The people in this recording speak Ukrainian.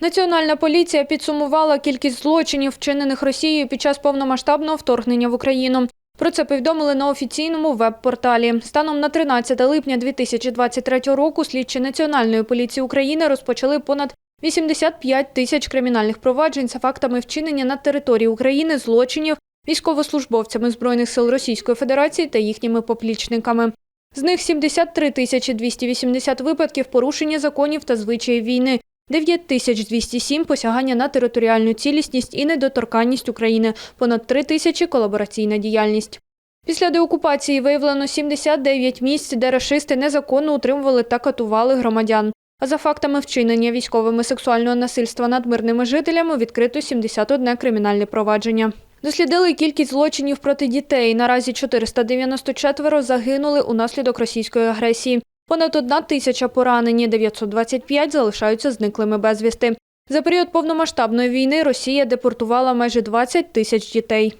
Національна поліція підсумувала кількість злочинів, вчинених Росією під час повномасштабного вторгнення в Україну. Про це повідомили на офіційному веб-порталі. Станом на 13 липня 2023 року слідчі Національної поліції України розпочали понад 85 тисяч кримінальних проваджень за фактами вчинення на території України злочинів військовослужбовцями Збройних сил Російської Федерації та їхніми поплічниками. З них 73 тисячі 280 випадків порушення законів та звичаїв війни, 9207 посягання на територіальну цілісність і недоторканність України, понад 3 тисячі колабораційна діяльність. Після деокупації виявлено 79 місць, де рашисти незаконно утримували та катували громадян. А за фактами вчинення військовими сексуального насильства над мирними жителями відкрито 71 кримінальне провадження. Дослідили кількість злочинів проти дітей. Наразі 494 загинули унаслідок російської агресії. Понад одна тисяча поранені, 925 залишаються зниклими безвісти. За період повномасштабної війни Росія депортувала майже 20 тисяч дітей.